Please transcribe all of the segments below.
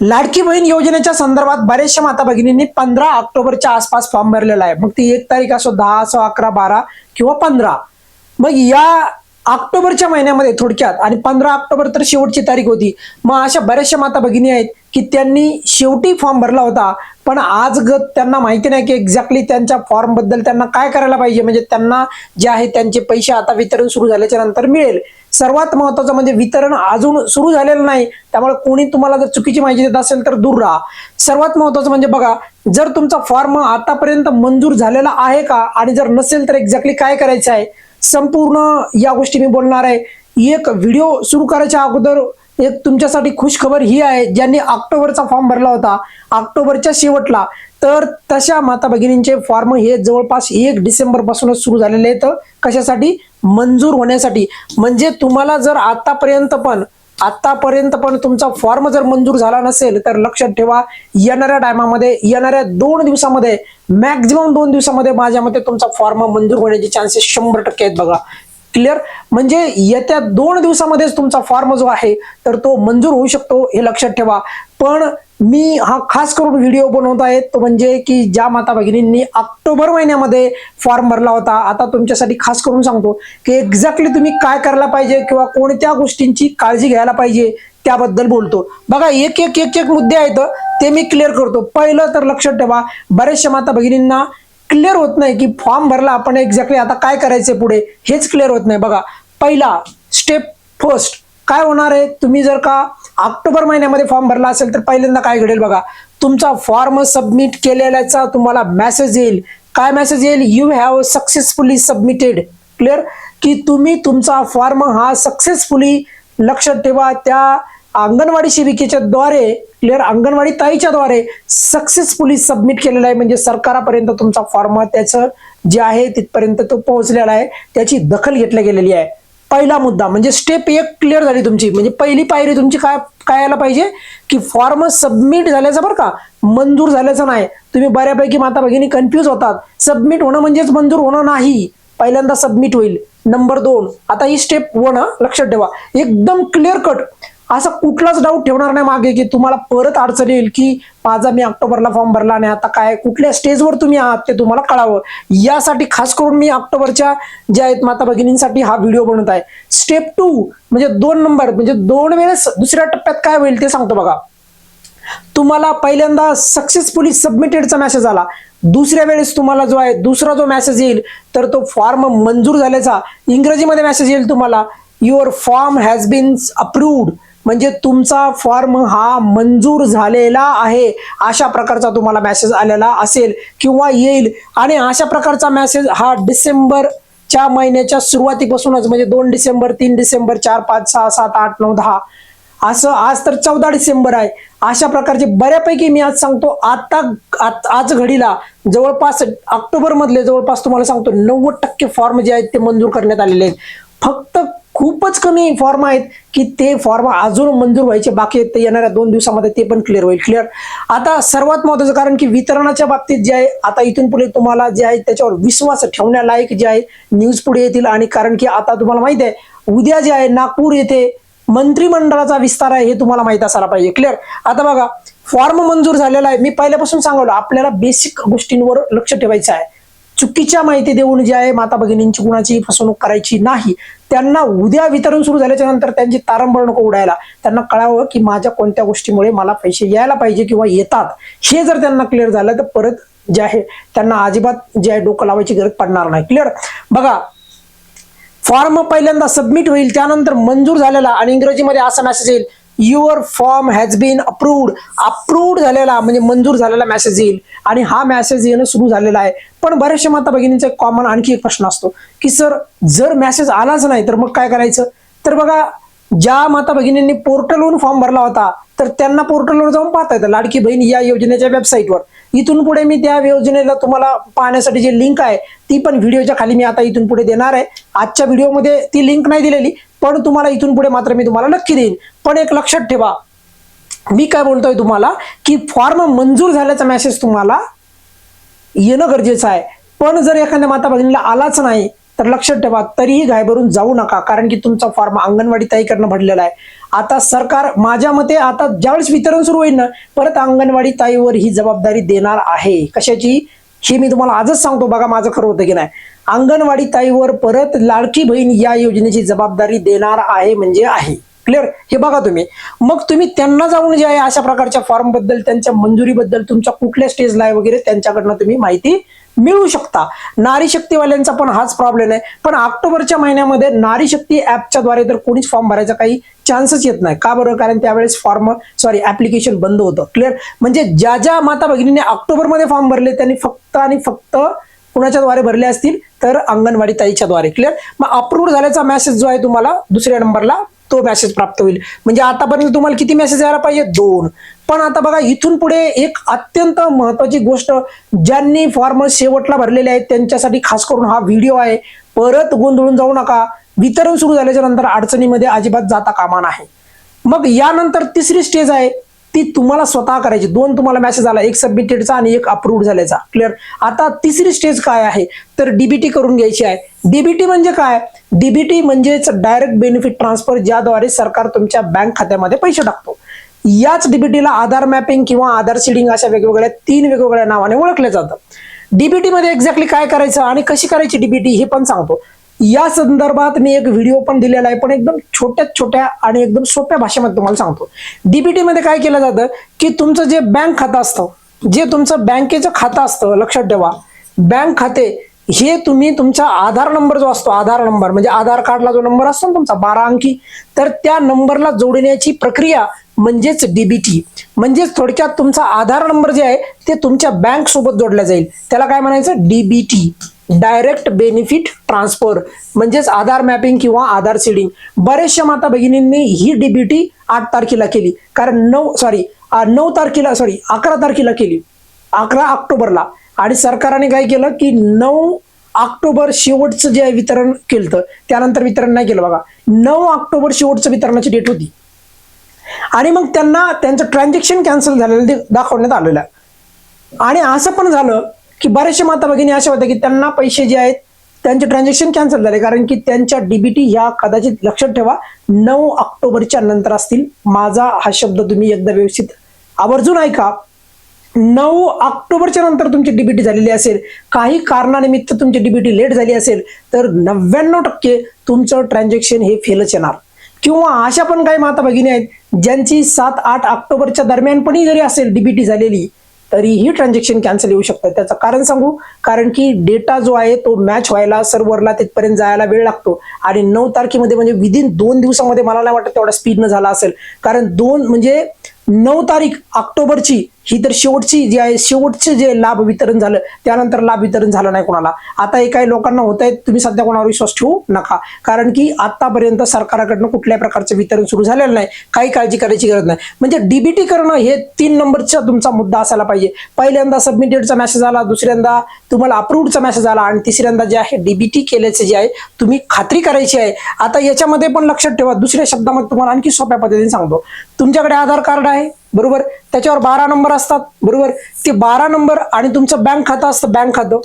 लाडकी बहीण योजनेच्या संदर्भात बरेचशा माता भगिनींनी पंधरा ऑक्टोबरच्या आसपास फॉर्म भरलेला आहे. मग ती एक तारीख असो दहा असो अकरा बारा किंवा पंधरा. मग या ऑक्टोबरच्या महिन्यामध्ये थोडक्यात आणि पंधरा ऑक्टोबर तर शेवटची तारीख होती. मग अशा बऱ्याचशा माता भगिनी आहेत की त्यांनी शेवटी फॉर्म भरला होता. पण आज ग त्यांना माहिती नाही की एक्झॅक्टली त्यांच्या फॉर्मबद्दल त्यांना काय करायला पाहिजे. म्हणजे त्यांना जे आहे त्यांचे पैसे आता वितरण सुरू झाल्याच्यानंतर मिळेल. सर्वात महत्वाचं म्हणजे वितरण अजून सुरू झालेलं नाही. त्यामुळे कोणी तुम्हाला जर चुकीची माहिती देत असेल तर दूर राहा. सर्वात महत्वाचं म्हणजे बघा जर तुमचा फॉर्म आतापर्यंत मंजूर झालेला आहे का? आणि जर नसेल तर एक्झॅक्टली काय करायचं आहे? संपूर्ण या गोष्टी मी बोलणार आहे. एक व्हिडिओ सुरू करायच्या अगोदर एक तुमच्यासाठी खुश खबर ही आहे ज्यांनी ऑक्टोबरचा फॉर्म भरला होता ऑक्टोबरच्या शेवटला तर तशा माता भगिनींचे फॉर्म हे जवळपास एक डिसेंबर पासूनच सुरू झालेले आहेत. कशासाठी? मंजूर होण्यासाठी. म्हणजे तुम्हाला जर आतापर्यंत पण आतापर्यंत पण तुमचा फॉर्म जर मंजूर झाला नसेल तर लक्षात ठेवा येणाऱ्या टायमामध्ये येणाऱ्या दोन दिवसामध्ये मॅक्झिमम दोन दिवसामध्ये माझ्या मते तुमचा फॉर्म मंजूर होण्याचे चान्सेस शंभर टक्के आहेत बघा. क्लिअर? म्हणजे येत्या दोन दिवसामध्येच तुमचा फॉर्म जो आहे तर तो मंजूर होऊ शकतो हे लक्षात ठेवा. पण मी हा खास करून व्हिडिओ बनवत आहे तो म्हणजे की ज्या माता भगिनींनी ऑक्टोबर महिन्यामध्ये फॉर्म भरला होता आता तुमच्यासाठी खास करून सांगतो की एक्झॅक्टली तुम्ही काय करायला पाहिजे किंवा कोणत्या गोष्टींची काळजी घ्यायला पाहिजे त्याबद्दल बोलतो. बघा एक एक एक एक मुद्दे आहेत ते मी क्लिअर करतो. पहिलं तर लक्षात ठेवा बऱ्याचशा माता भगिनींना क्लिअर होत नाही की फॉर्म भरला आपण एक्झॅक्टली आता काय करायचंय पुढे? हेच क्लिअर होत नाही. बघा पहिला स्टेप फर्स्ट काय होणार आहे? तुम्ही जर का ऑक्टोबर महिन्यामध्ये फॉर्म भरला असेल तर पहिल्यांदा काय घडेल बघा? तुमचा फॉर्म सबमिट केलेल्याचा तुम्हाला मेसेज येईल. काय मेसेज येईल? You have successfully submitted clear की तुम्ही तुमचा फॉर्म हा सक्सेसफुली लक्षात ठेवा. त्या अंगणवाडी सेविकेच्या द्वारे क्लिअर अंगणवाडी ताईच्या द्वारे सक्सेसफुली सबमिट केलेला आहे. म्हणजे सरकारापर्यंत तुमचा फॉर्म त्याचं जे आहे तिथपर्यंत तो पोहोचलेला आहे. त्याची दखल घेतली गेलेली आहे. पहिला मुद्दा म्हणजे स्टेप एक क्लिअर झाली तुमची. म्हणजे पहिली पायरी तुमची काय काय यायला पाहिजे? की फॉर्म सबमिट झाल्याचं बरं का मंजूर झाल्याचं नाही. तुम्ही बऱ्यापैकी माता भगिनी कन्फ्यूज होतात. सबमिट होणं म्हणजेच मंजूर होणं नाही. पहिल्यांदा सबमिट होईल. नंबर दोन. आता ही स्टेप वन लक्षात ठेवा. एकदम क्लिअर कट असा कुठलाच डाऊट ठेवणार नाही मागे की तुम्हाला परत अडचण येईल की माझा मी ऑक्टोबरला फॉर्म भरला नाही. आता काय कुठल्या स्टेजवर तुम्ही आहात ते तुम्हाला कळावं. यासाठी खास करून मी ऑक्टोबरच्या ज्या आहेत माता भगिनींसाठी हा व्हिडिओ बनवत आहे. स्टेप टू म्हणजे दोन नंबर म्हणजे दोन वेळेस दुसऱ्या टप्प्यात काय होईल ते सांगतो बघा. तुम्हाला पहिल्यांदा सक्सेसफुली सबमिटेडचा मेसेज आला. दुसऱ्या वेळेस तुम्हाला जो आहे दुसरा जो मेसेज येईल तर तो फॉर्म मंजूर झाल्याचा इंग्रजीमध्ये मेसेज येईल तुम्हाला. Your form has been approved म्हणजे तुमचा फॉर्म हा मंजूर झालेला आहे. अशा प्रकारचा तुम्हाला मेसेज आलेला असेल किंवा येईल. आणि अशा प्रकारचा मेसेज हा डिसेंबरच्या महिन्याच्या सुरुवातीपासूनच म्हणजे दोन डिसेंबर तीन डिसेंबर चार पाच सहा सात आठ नऊ दहा असं आज तर चौदा डिसेंबर आहे. अशा प्रकारचे बऱ्यापैकी मी आज सांगतो. आता आज घडीला जवळपास ऑक्टोबर मधले जवळपास तुम्हाला सांगतो नव्वद टक्के फॉर्म जे आहेत ते मंजूर करण्यात आलेले आहेत. फक्त खूपच कमी फॉर्म आहेत की ते फॉर्म अजून मंजूर व्हायचे बाकी आहेत. ते येणाऱ्या दोन दिवसामध्ये ते पण क्लिअर होईल क्लिअर आता सर्वात महत्वाचं कारण की वितरणाच्या बाबतीत जे आहे आता इथून पुढे तुम्हाला जे आहे त्याच्यावर विश्वास ठेवण्यालायक जे आहे न्यूज पुढे येतील. आणि कारण की आता तुम्हाला माहीत आहे उद्या जे आहे नागपूर येथे मंत्रिमंडळाचा विस्तार आहे हे तुम्हाला माहीत असायला पाहिजे क्लिअर आता बघा फॉर्म मंजूर झालेला आहे. मी पहिल्यापासून सांगलो आपल्याला बेसिक गोष्टींवर लक्ष ठेवायचं आहे. चुकीच्या माहिती देऊन जे आहे माता भगिनींची कुणाची फसवणूक करायची नाही. त्यांना उद्या वितरण सुरू झाल्याच्यानंतर त्यांची तारंबळ नको उडायला. त्यांना कळावं की माझ्या कोणत्या गोष्टीमुळे मला पैसे यायला पाहिजे किंवा येतात. हे जर त्यांना क्लिअर झालं तर परत जे आहे त्यांना अजिबात जे आहे डोकं लावायची गरज पडणार नाही. क्लिअर बघा फॉर्म पहिल्यांदा सबमिट होईल त्यानंतर मंजूर झालेला आणि इंग्रजीमध्ये असा मेसेज येईल your form has been approved. Approved झालेला म्हणजे मंजूर झालेला मेसेज येईल. आणि हा मेसेज येणं सुरू झालेला आहे. पण बऱ्याचशा माता भगिनींचा एक कॉमन आणखी एक प्रश्न असतो की सर जर मेसेज आलाच नाही तर मग काय करायचं? तर बघा ज्या माता भगिनींनी पोर्टलवरून फॉर्म भरला होता तर त्यांना पोर्टलवर जाऊन पाहता येतं. लाडकी बहीण या योजनेच्या वेबसाईटवर इथून पुढे मी त्या योजनेला तुम्हाला पाहण्यासाठी जी लिंक आहे ती पण व्हिडिओच्या खाली मी आता इथून पुढे देणार आहे. आजच्या व्हिडिओमध्ये ती लिंक नाही दिलेली पण तुम्हाला इथून पुढे मात्र मी तुम्हाला नक्की देईन. पण एक लक्षात ठेवा. मी काय बोलतोय तुम्हाला की फॉर्म मंजूर झाल्याचा मेसेज तुम्हाला येणं गरजेचं आहे. पण जर एखाद्या माता भगिनीला आलाच नाही तर लक्षात ठेवा तरीही घायभरून जाऊ नका. कारण की तुमचा फॉर्म अंगणवाडी ताईकडनं भरलेला आहे. आता सरकार माझ्या मते आता ज्यावेळेस वितरण सुरू होईल ना परत अंगणवाडी ताईवर ही जबाबदारी देणार आहे. कशाची? हे मी तुम्हाला आजच सांगतो. बघा माझं खरं होतं की नाही. अंगणवाडी ताईवर परत लाडकी बहीण या योजनेची जबाबदारी देणार आहे म्हणजे आहे. क्लिअर हे बघा तुम्ही. मग तुम्ही त्यांना जाऊन जे आहे अशा प्रकारच्या फॉर्मबद्दल त्यांच्या मंजुरीबद्दल तुमच्या कुठल्या स्टेजला आहे वगैरे त्यांच्याकडनं तुम्ही माहिती मिळू शकता. नारी शक्तीवाल्यांचा पण हाच प्रॉब्लेम आहे. पण ऑक्टोबरच्या महिन्यामध्ये नारी शक्ती ऍपच्या द्वारे तर कोणीच फॉर्म भरायचा काही चान्सच येत नाही. का बरं? कारण त्यावेळेस फॉर्म सॉरी ऍप्लिकेशन बंद होतं. क्लिअर म्हणजे ज्या ज्या माता भगिनीने ऑक्टोबरमध्ये फॉर्म भरले त्यांनी फक्त आणि फक्त कुणाच्या द्वारे भरले असतील तर अंगणवाडी ताईच्या द्वारे. क्लिअर मग अप्रूव्ह झाल्याचा मेसेज जो आहे तुम्हाला दुसऱ्या नंबरला तो मेसेज प्राप्त होईल. म्हणजे आतापर्यंत तुम्हाला किती मेसेज यायला पाहिजे? दोन. पण आता बघा इथून पुढे एक अत्यंत महत्वाची गोष्ट ज्यांनी फॉर्म शेवटला भरलेले आहेत त्यांच्यासाठी खास करून हा व्हिडिओ आहे. परत गोंधळून जाऊ नका. वितरण सुरू झाल्याच्यानंतर अडचणीमध्ये अजिबात जाता कामा नाही मग यानंतर तिसरी स्टेज आहे. ती तुम्हाला स्वतः करायची. दोन तुम्हाला मेसेज आला एक सबमिटेडचा आणि एक अप्रूव्ड झाल्याचा. क्लिअर आता तिसरी स्टेज काय आहे? तर डीबीटी करून घ्यायची आहे. डीबीटी म्हणजे काय? डीबीटी म्हणजेच डायरेक्ट बेनिफिट ट्रान्सफर ज्याद्वारे सरकार तुमच्या बँक खात्यामध्ये पैसे टाकतो. याच डीबीटीला आधार मॅपिंग किंवा आधार सीडिंग अशा वेगवेगळ्या तीन वेगवेगळ्या नावाने ओळखलं जातं. डीबीटी मध्ये एक्झॅक्टली काय करायचं आणि कशी करायची डीबीटी हे पण सांगतो. या संदर्भात मी एक व्हिडिओ पण दिलेला आहे पण एकदम छोट्या छोट्या आणि एकदम सोप्या भाषेमध्ये तुम्हाला सांगतो. डीबीटी मध्ये काय केलं जातं की तुमचं जे बँक खातं असतं जे तुमचं बँकेचं खातं असतं लक्षात ठेवा. बँक खाते हे तुम्ही तुमचा आधार नंबर जो असतो आधार नंबर म्हणजे आधार कार्डला जो नंबर असतो ना तुमचा बारा अंकी तर त्या नंबरला जोडण्याची प्रक्रिया म्हणजेच डीबीटी म्हणजेच थोडक्यात तुमचा आधार नंबर जे आहे ते तुमच्या बँक सोबत जोडला जाईल. त्याला काय म्हणायचं? डीबीटी डायरेक्ट बेनिफिट ट्रान्सफर म्हणजेच आधार मॅपिंग किंवा आधार सीडिंग. बरेचशा माता भगिनींनी ही डीबीटी आठ तारखेला केली. कारण नऊ सॉरी नऊ तारखेला सॉरी अकरा तारखेला केली. अकरा ऑक्टोबरला. आणि सरकारने काय केलं की नऊ ऑक्टोबर शेवटचं जे वितरण केलं त्यानंतर वितरण नाही केलं बघा. नऊ ऑक्टोबर शेवटचं वितरणाची डेट होती. आणि मग त्यांना त्यांचं ट्रान्झॅक्शन कॅन्सल झालेलं दाखवण्यात आलेलं आहे. आणि असं पण झालं की बऱ्याचशा माता भगिनी अशा होत्या की त्यांना पैसे जे आहेत त्यांचे ट्रान्झॅक्शन कॅन्सल झाले. कारण की त्यांच्या डीबीटी ह्या कदाचित लक्षात ठेवा नऊ ऑक्टोबरच्या नंतर असतील. माझा हा शब्द तुम्ही एकदा व्यवस्थित आवर्जून ऐका. नऊ ऑक्टोबरच्या नंतर तुमची डीबीटी झालेली असेल काही कारणानिमित्त तुमची डीबीटी लेट झाली असेल तर नव्याण्णव टक्के तुमचं ट्रान्झॅक्शन हे फेलच येणार. किंवा अशा पण काही माता भगिनी आहेत ज्यांची सात आठ ऑक्टोबरच्या दरम्यान पण जरी असेल डीबीटी झालेली तरीही ट्रान्झॅक्शन कॅन्सल येऊ शकतं. त्याचं कारण सांगू कारण की डेटा जो आहे तो मॅच व्हायला सर्व्हरला तिथपर्यंत जायला वेळ लागतो. आणि नऊ तारखेमध्ये म्हणजे विदिन दोन दिवसामध्ये मला नाही वाटत तेवढा स्पीडनं झाला असेल. कारण दोन म्हणजे नऊ तारीख ऑक्टोबरची ही तर शेवटची जी आहे शेवटचे जे लाभ वितरण झालं त्यानंतर लाभ वितरण झालं नाही कोणाला. आता हे काही लोकांना होत आहेत तुम्ही सध्या कोणावर विश्वास ठेवू नका. कारण की आतापर्यंत सरकाराकडनं कुठल्याही प्रकारचं वितरण सुरू झालेलं नाही काही काळजी करायची गरज नाही. म्हणजे डीबीटी करणं हे तीन नंबरचा तुमचा मुद्दा असायला पाहिजे. पहिल्यांदा सबमिटेडचा मेसेज आला दुसऱ्यांदा तुम्हाला अप्रूव्डचा मेसेज आला आणि तिसऱ्यांदा जे आहे डीबीटी केल्याचे जे आहे तुम्ही खात्री करायची आहे. आता याच्यामध्ये पण लक्षात ठेवा दुसऱ्या शब्दामध्ये तुम्हाला आणखी सोप्या पद्धतीने सांगतो. तुमच्याकडे आधार कार्ड आहे बरोबर? त्याच्यावर बारा नंबर असतात बरोबर? ते बारा नंबर आणि तुमचं बँक खातं असतं बँक खातं.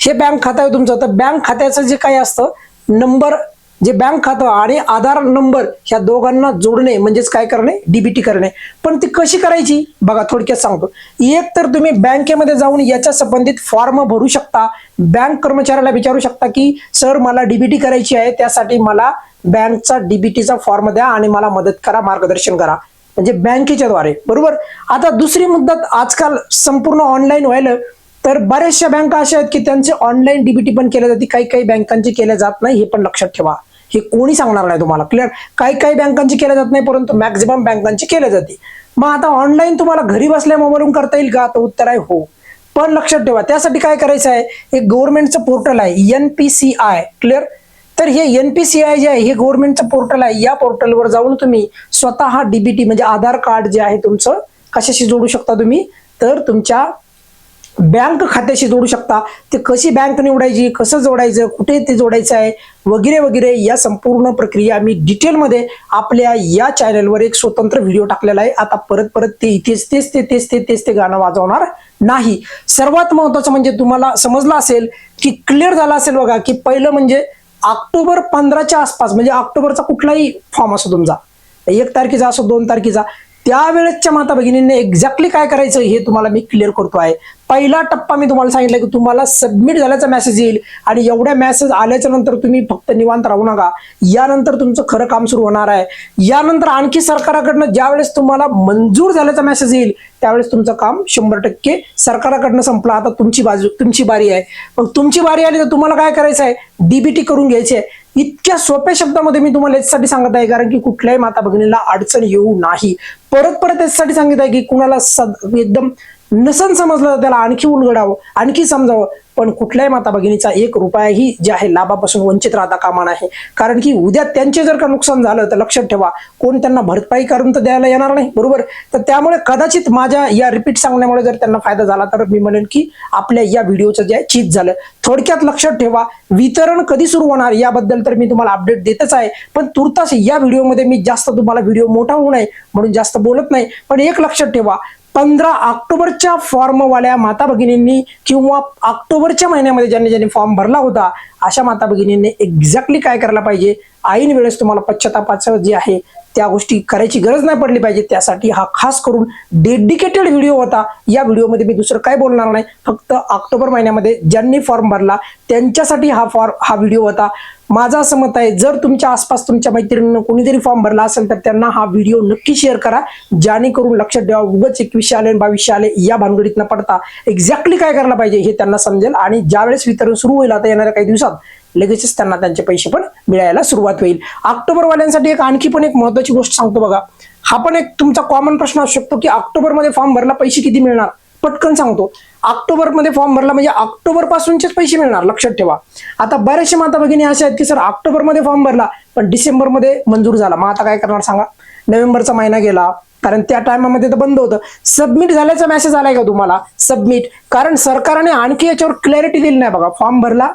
हे बँक खातं आहे तुमचं. तर बँक खात्याचं जे काही असतं नंबर जे बँक खातं आणि आधार नंबर ह्या दोघांना जोडणे म्हणजेच काय करणे? डीबीटी करणे. पण ती कशी करायची? बघा थोडक्यात सांगतो. एक तर तुम्ही बँकेमध्ये जाऊन याच्या संबंधित फॉर्म भरू शकता. बँक कर्मचाऱ्याला विचारू शकता की सर मला डीबीटी करायची आहे. त्यासाठी मला बँकचा डीबीटीचा फॉर्म द्या आणि मला मदत करा मार्गदर्शन करा. म्हणजे बँकेच्या द्वारे. बरोबर? आता दुसरी मुद्दत आजकाल संपूर्ण ऑनलाईन व्हायला तर बऱ्याचशा बँका अशा आहेत की त्यांचे ऑनलाईन डीबीटी पण केल्या जाते. काही काही बँकांची केल्या जात नाही हे पण लक्षात ठेवा. हे कोणी सांगणार नाही तुम्हाला क्लिअर काही काही बँकांची केल्या जात नाही परंतु मॅक्झिमम बँकांची केल्या जाते. मग आता ऑनलाईन तुम्हाला घरी बसल्या मोबाईलवरून करता येईल का? तर उत्तर आहे हो. पण लक्षात ठेवा त्यासाठी काय करायचं आहे? एक गव्हर्नमेंटचं पोर्टल आहे N P C I clear तर हे एन पी सी आय जे आहे हे गव्हर्नमेंटचं पोर्टल आहे. या पोर्टलवर जाऊन तुम्ही स्वतः डीबीटी म्हणजे आधार कार्ड जे आहे तुमचं कशाशी जोडू शकता तुम्ही? तर तुमच्या बँक खात्याशी जोडू शकता. ते कशी बँक निवडायची कसं जोडायचं कुठे ते जोडायचं आहे वगैरे वगैरे या संपूर्ण प्रक्रिया मी डिटेलमध्ये आपल्या या चॅनलवर एक स्वतंत्र व्हिडिओ टाकलेला आहे. आता परत परत ते इथेच तेच ते तेच ते तेच ते गाणं वाजवणार नाही. सर्वात महत्वाचं म्हणजे तुम्हाला समजलं असेल की क्लिअर झालं असेल बघा की पहिलं म्हणजे ऑक्टोबर पंधराच्या आसपास म्हणजे ऑक्टोबरचा कुठलाही फॉर्म असो तुमचा एक तारखेचा असो दोन तारखेचा त्यावेळेसच्या माता भगिनींनी एक्झॅक्टली काय करायचं हे तुम्हाला मी क्लिअर करतो आहे. पहिला टप्पा मी तुम्हाला सांगितलं की तुम्हाला सबमिट झाल्याचा मेसेज येईल आणि एवढ्या मेसेज आल्याच्यानंतर तुम्ही फक्त निवांत राहू नका. यानंतर तुमचं खरं काम सुरू होणार आहे. यानंतर आणखी सरकाराकडनं ज्यावेळेस तुम्हाला मंजूर झाल्याचा मेसेज येईल त्यावेळेस तुमचं काम शंभर टक्के सरकाराकडनं संपलं. आता तुमची बाजू तुमची बारी आहे. मग तुमची बारी आली तर तुम्हाला काय करायचं आहे? डीबीटी करून घ्यायची आहे. इतक्या सोप्या शब्दामध्ये मी तुम्हाला याच्यासाठी सांगत आहे कारण की कुठल्याही माता भगिनीला अडचण येऊ नाही. परत परत याच्यासाठी सांगित आहे की कुणाला सद एकदम नसन समजलं तर त्याला आणखी उलगडावं आणखी समजावं. पण कुठल्याही माता भगिनीचा एक रुपयाही जे आहे लाभापासून वंचित राहता कामा नाही. कारण की उद्या त्यांचे जर का नुकसान झालं तर लक्षात ठेवा कोण त्यांना भरपाई करून तर द्यायला येणार नाही बरोबर? तर त्यामुळे कदाचित माझ्या या रिपीट सांगण्यामुळे जर त्यांना फायदा झाला तर मी म्हणेन की आपल्या या व्हिडिओचं जे आहे चीज झालं. थोडक्यात लक्षात ठेवा वितरण कधी सुरू होणार याबद्दल तर मी तुम्हाला अपडेट देतच आहे. पण तुर्तास या व्हिडिओमध्ये मी जास्त तुम्हाला व्हिडिओ मोठा होऊ नये म्हणून जास्त बोलत नाही. पण एक लक्षात ठेवा पंधरा ऑक्टोबरच्या फॉर्मवाल्या माता भगिनींनी किंवा ऑक्टोबरच्या महिन्यामध्ये ज्यांनी ज्यांनी फॉर्म भरला होता अशा माता भगिनींनी एक्झॅक्टली काय करायला पाहिजे? ऐन वेळेस तुम्हाला पश्चातापाचं जे आहे त्या गोष्टी करायची गरज नाही पडली पाहिजे. त्यासाठी हा खास करून डेडिकेटेड व्हिडिओ होता. या व्हिडिओमध्ये मी दुसरं काय बोलणार नाही. फक्त ऑक्टोबर महिन्यामध्ये ज्यांनी फॉर्म भरला त्यांच्यासाठी हा फॉर्म हा व्हिडिओ होता. माझं असं मत आहे जर तुमच्या आसपास तुमच्या मैत्रिणीनं कोणीतरी फॉर्म भरला असेल तर त्यांना हा व्हिडिओ नक्की शेअर करा. जेणेकरून लक्षात ठेवा उगच एकवीसशे आले आणि बावीसशे आले या भानगडीत न पडता एक्झॅक्टली काय करायला पाहिजे हे त्यांना समजेल. आणि ज्यावेळेस वितरण सुरू होईल आता येणाऱ्या काही दिवसात लगेचच त्यांना त्यांचे पैसे पण मिळायला सुरुवात होईल. ऑक्टोबर वाल्यांसाठी एक आणखी पण एक महत्वाची गोष्ट सांगतो बघा. हा पण एक तुमचा कॉमन प्रश्न असू शकतो की ऑक्टोबरमध्ये फॉर्म भरला पैसे किती मिळणार? पटकन सांगतो. ऑक्टोबरमध्ये फॉर्म भरला म्हणजे ऑक्टोबर पासूनचेच पैसे मिळणार लक्षात ठेवा. आता बरेचसे माता भगिनी अशा आहेत की सर ऑक्टोबरमध्ये फॉर्म भरला पण डिसेंबरमध्ये मंजूर झाला. मग आता काय करणार सांगा? नोव्हेंबरचा महिना गेला कारण त्या टायमामध्ये तर बंद होतं. सबमिट झाल्याचा मेसेज आलाय का तुम्हाला? सबमिट. कारण सरकारने आणखी याच्यावर क्लॅरिटी दिली नाही बघा. फॉर्म भरला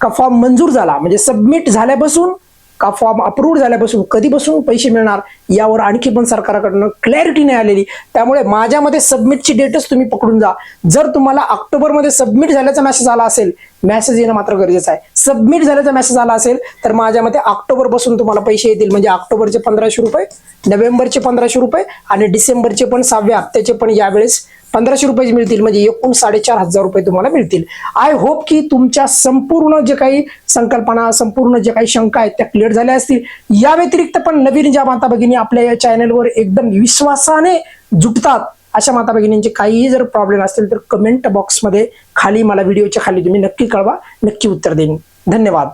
का फॉर्म मंजूर झाला? म्हणजे सबमिट झाल्यापासून का फॉर्म अप्रूव्ह झाल्यापासून कधीपासून पैसे मिळणार? यावर आणखी पण सरकारकडनं क्लॅरिटी नाही आलेली. त्यामुळे माझ्यामध्ये सबमिटची डेटच तुम्ही पकडून जा. जर तुम्हाला ऑक्टोबरमध्ये सबमिट झाल्याचा मेसेज आला असेल मेसेज येणं मात्र गरजेचं आहे. सबमिट झाल्याचा मेसेज आला असेल तर माझ्या मते ऑक्टोबर तुम्हाला पैसे येतील. म्हणजे ऑक्टोबरचे पंधराशे रुपये नोव्हेंबरचे पंधराशे रुपये आणि डिसेंबरचे पण सहाव्या हप्त्याचे पण यावेळेस पंधराशे रुपये मिळतील म्हणजे एकूण साडेचार हजार रुपये तुम्हाला मिळतील. आय होप की तुमच्या संपूर्ण जे काही संकल्पना संपूर्ण जे काही शंका आहेत त्या क्लिअर झाल्या असतील. या व्यतिरिक्त पण नवीन ज्या माता भगिनी आपल्या या चॅनलवर एकदम विश्वासाने जुटतात अशा माता भगिनींचे काहीही जर प्रॉब्लेम असतील तर कमेंट बॉक्समध्ये खाली मला व्हिडिओच्या खाली तुम्ही नक्की कळवा नक्की उत्तर देईन. धन्यवाद.